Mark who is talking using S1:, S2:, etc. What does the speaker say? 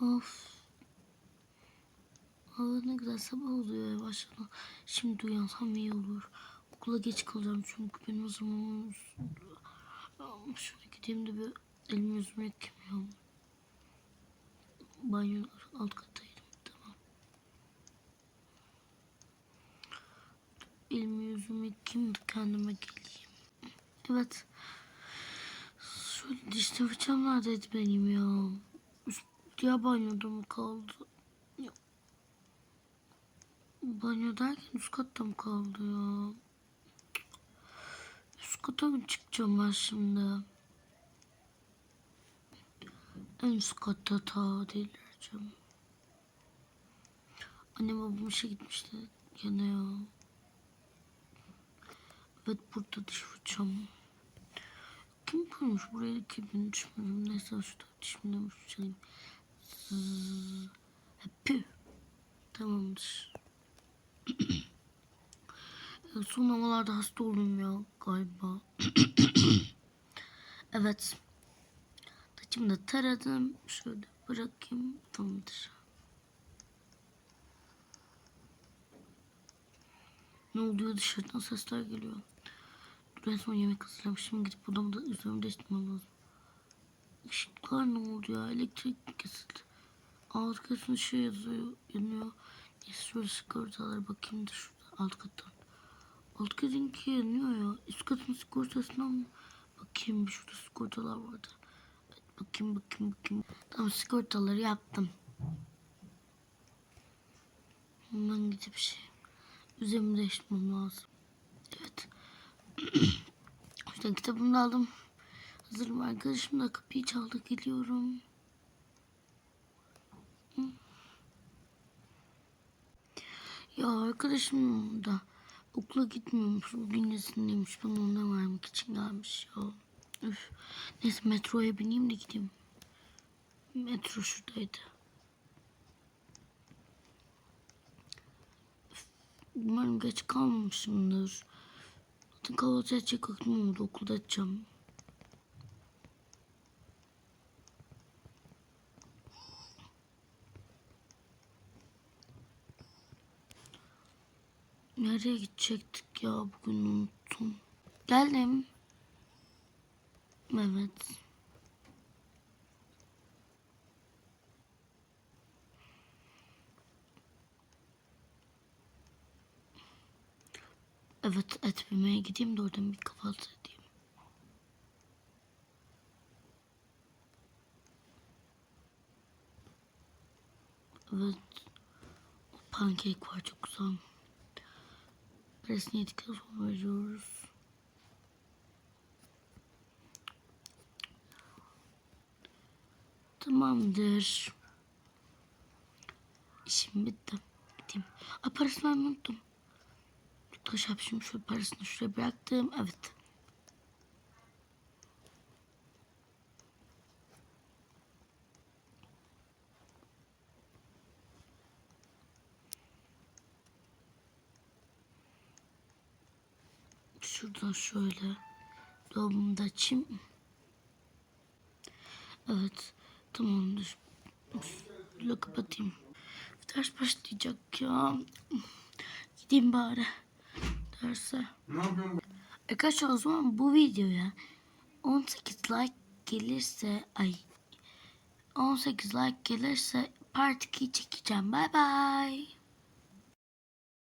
S1: of. Hava ne güzel sabah oluyor yavaştan. Şimdi uyansam iyi olur. Okula geç kalacağım çünkü benim hazırlamam Şöyle gideyim de bir elimi yüzümü yıkayayım ya. Banyo alt kattaydım. Tamam. Elimi yüzümü yıkayayım da kendime geleyim. Evet. Diş fırçam neredeydi benim ya? Üst, diğer banyoda mı kaldı? Ya. Banyo derken üst katta mı kaldı ya? Üst kata mı çıkacağım ben şimdi? En üst katta ta delireceğim. Annem babam işe gitmişti gene ya. Evet burada diş fırçam. Kim koymuş buraya ki ben düşmüyorum. Neyse şurada dişimden bir fırçalayayım. Zzzz. Püh. Tamamdır. Son havalarda hasta oldum ya galiba. evet. Saçımı da taradım. Şöyle bırakayım. Tamamdır. Ne oluyor dışarıdan sesler geliyor. Dur en son yemek hazırlamışım. Gidip odamda üzerimi değiştirmem lazım. Işıklar ne oldu ya? Elektrik kesildi. Alt katın şey yazıyor. Yanıyor. Neyse şöyle sigortalara bakayım da şurada alt kattan. Alt katınki yanıyor ya. Üst katın sigortasından mı? Bakayım şurada sigortalar vardı. Evet, bakayım bakayım bakayım. Tamam sigortaları yaptım. Hemen gidip şey. Üzerimi değiştirmem lazım. Evet. İşte kitabımı aldım. Hazırım arkadaşım da kapıyı çaldı geliyorum. Ya arkadaşım da okula gitmiyormuş. Bugün izinliymiş. Bana onu vermek için gelmiş ya. Üf. Neyse metroya bineyim de gideyim. Metro şuradaydı. Üf, Umarım geç kalmamışımdır. Zaten kahvaltı edecek aklım oldu. Okulda edeceğim. Nereye gidecektik ya bugün unuttum. Geldim. Evet. Evet et yemeye gideyim de oradan bir kahvaltı edeyim. Evet. Pankek var çok güzel. Parasını yedikten sonra veriyoruz. Tamamdır. İşim bitti. Gideyim. Vermeyi unuttum. Taş yapışım şu parasını şuraya bıraktım. Evet. Şuradan şöyle dolabımı da açayım. Evet. Tamamdır. Şöyle kapatayım. Ders başlayacak ya. Gideyim bari derse.
S2: Ne yapıyorsun?
S1: Arkadaşlar o zaman bu videoya 18 like gelirse ay 18 like gelirse part 2 çekeceğim. Bye bye.